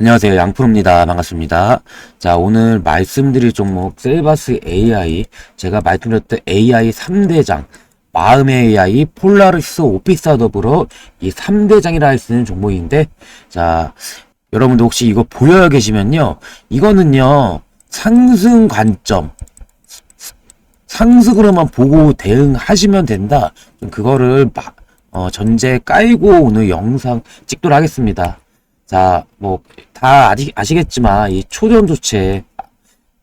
안녕하세요. 양프로입니다. 반갑습니다. 자, 오늘 말씀드릴 종목 셀바스 AI. 제가 말씀드렸던 AI 3대장. 마음의 AI, 폴라리스, 오피스와 더불어 이 3대장이라 할 수 있는 종목인데, 자, 여러분들 혹시 이거 보여 계시면요. 이거는요, 상승 관점. 상승으로만 보고 대응하시면 된다. 좀 그거를 마- 어, 전제 깔고 오늘 영상 찍도록 하겠습니다. 자, 뭐, 다 아시, 아시겠지만, 이 초전 조체,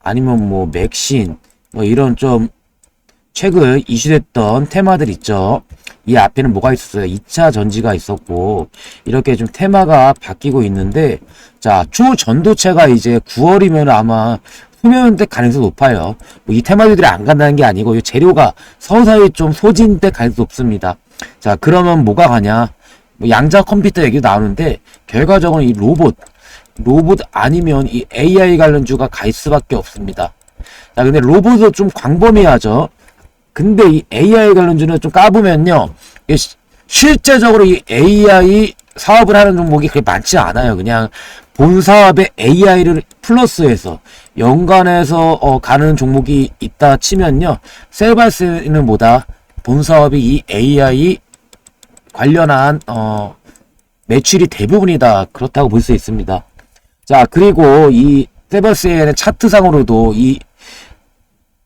아니면 뭐, 맥신, 뭐, 이런 좀, 최근 이슈됐던 테마들 있죠. 이 앞에는 뭐가 있었어요? 2차 전지가 있었고, 이렇게 좀 테마가 바뀌고 있는데, 자, 초전도체가 이제 9월이면 아마 후면될 가능성이 높아요. 뭐 이 테마들이 안 간다는 게 아니고, 이 재료가 서서히 좀 소진될 가능성이 높습니다. 자, 그러면 뭐가 가냐? 뭐 양자 컴퓨터 얘기도 나오는데 결과적으로 이 로봇 로봇 아니면 이 AI 관련주가 갈 수밖에 없습니다. 자 근데 로봇은 좀 광범위하죠. 근데 이 AI 관련주는 좀 까보면요. 실제적으로 이 AI 사업을 하는 종목이 그렇게 많지 않아요. 그냥 본 사업에 AI를 플러스해서 연관해서 어, 가는 종목이 있다 치면요. 셀바스는 보다 본 사업이 이 AI 관련한 어 매출이 대부분이다 그렇다고 볼 수 있습니다. 자 그리고 이 세버스에는 차트상으로도 이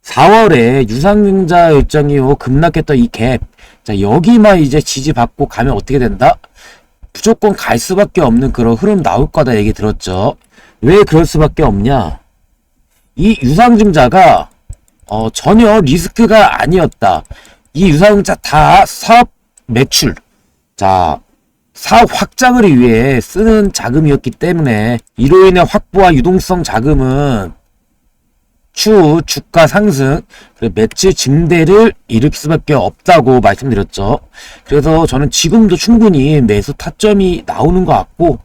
4월에 유상증자 일정 이 후 급락했던 이 갭, 자 여기만 이제 지지받고 가면 어떻게 된다? 무조건 갈 수밖에 없는 그런 흐름 나올 거다 얘기 들었죠. 왜 그럴 수밖에 없냐? 이 유상증자가 어, 전혀 리스크가 아니었다. 이 유상증자 다 사업 매출, 자, 사업 확장을 위해 쓰는 자금이었기 때문에 이로 인해 확보한 유동성 자금은 추후 주가 상승, 그리고 매출 증대를 일으킬 수밖에 없다고 말씀드렸죠. 그래서 저는 지금도 충분히 매수 타점이 나오는 것 같고,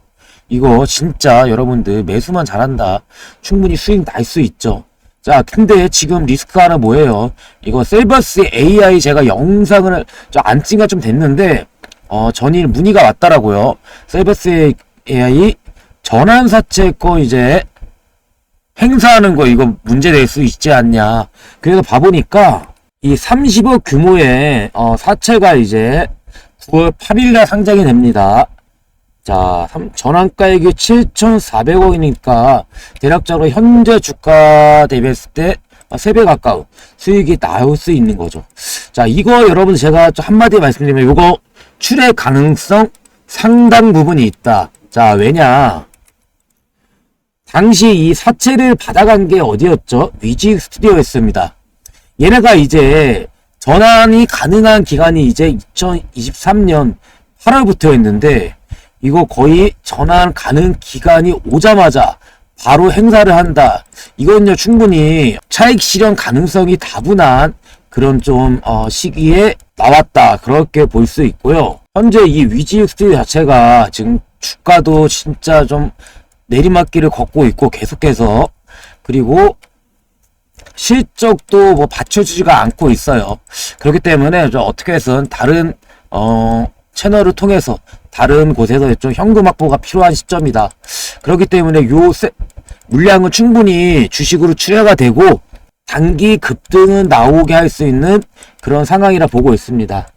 이거 진짜 여러분들 매수만 잘한다. 충분히 수익 날 수 있죠. 자, 근데 지금 리스크가 하나 뭐예요? 이거 셀버스 AI 제가 영상을 안 찍은 좀 됐는데, 어, 전일 문의가 왔더라고요. 셀버스 AI 전환사채 거 이제 행사하는 거 이거 문제 될 수 있지 않냐. 그래서 봐보니까 이 30억 규모의 어, 사채가 이제 9월 8일날 상장이 됩니다. 자, 삼- 전환가액이 7,400억이니까 대략적으로 현재 주가 대비했을 때 3배 가까운 수익이 나올 수 있는 거죠. 자, 이거 여러분 제가 좀 한마디 말씀드리면 이거 출의 가능성 상당 부분이 있다. 자, 왜냐? 당시 이 사채를 받아간 게 어디였죠? 위지 스튜디오였습니다. 얘네가 이제 전환이 가능한 기간이 이제 2023년 8월부터였는데 이거 거의 전환 가능 기간이 오자마자 바로 행사를 한다. 이건요 충분히 차익 실현 가능성이 다분한 그런 좀 어, 시기에 나왔다 그렇게 볼 수 있고요. 현재 이 위지 스튜디오 자체가 지금 주가도 진짜 좀 내리막길을 걷고 있고 계속해서 그리고 실적도 뭐 받쳐주지가 않고 있어요. 그렇기 때문에 좀 어떻게 해서는 다른 어 채널을 통해서 다른 곳에서 좀 현금 확보가 필요한 시점이다. 그렇기 때문에 요 세- 물량은 충분히 주식으로 출하가 되고 단기 급등은 나오게 할 수 있는 그런 상황이라 보고 있습니다.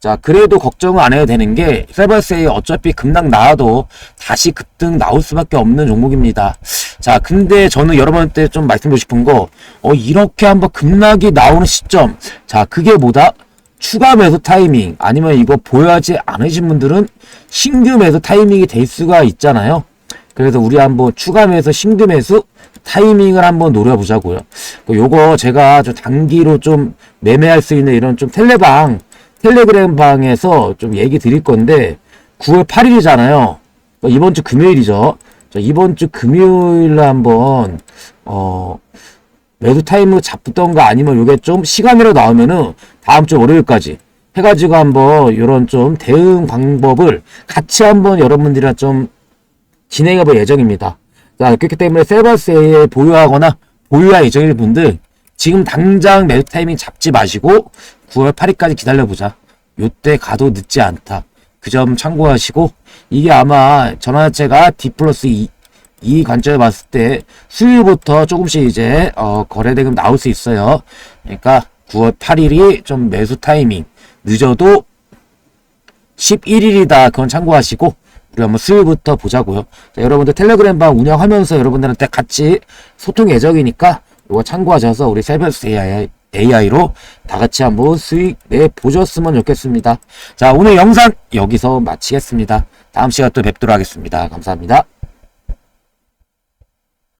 자, 그래도 걱정을 안 해도 되는 게, 세바스에 어차피 급락 나와도 다시 급등 나올 수밖에 없는 종목입니다. 자, 근데 저는 여러분한테 좀 말씀드리고 싶은 거, 어, 이렇게 한번 급락이 나오는 시점. 자, 그게 뭐다? 추가 매수 타이밍, 아니면 이거 보유하지 않으신 분들은 신규 매수 타이밍이 될 수가 있잖아요. 그래서 우리 한번 추가 매수, 신규 매수 타이밍을 한번 노려보자고요. 그 요거 제가 좀 단기로 좀 매매할 수 있는 이런 좀 텔레방, 텔레그램 방에서 좀 얘기 드릴 건데 9월 8일이잖아요. 이번 주 금요일이죠. 자, 이번 주 금요일에 한번 어 매수 타임을 잡던가 아니면 요게 좀 시간으로 나오면은 다음 주 월요일까지 해가지고 한번 요런 좀 대응 방법을 같이 한번 여러분들이랑 좀 진행해 볼 예정입니다. 자, 그렇기 때문에 세버스에 보유하거나 보유할 예정일 분들 지금 당장 매수 타이밍 잡지 마시고 9월 8일까지 기다려보자. 요때 가도 늦지 않다. 그 점 참고하시고 이게 아마 전환자체가 D 플러스 2 이 관점에 봤을 때 수요일부터 조금씩 이제 어, 거래 대금 나올 수 있어요. 그러니까 9월 8일이 좀 매수 타이밍 늦어도 11일이다. 그건 참고하시고 우리 한번 수요일부터 보자고요. 자, 여러분들 텔레그램 방 운영하면서 여러분들한테 같이 소통 예정이니까 이거 참고하셔서 우리 세별스 AI, AI로 다 같이 한번 수익 내 보셨으면 좋겠습니다. 자, 오늘 영상 여기서 마치겠습니다. 다음 시간 또 뵙도록 하겠습니다. 감사합니다.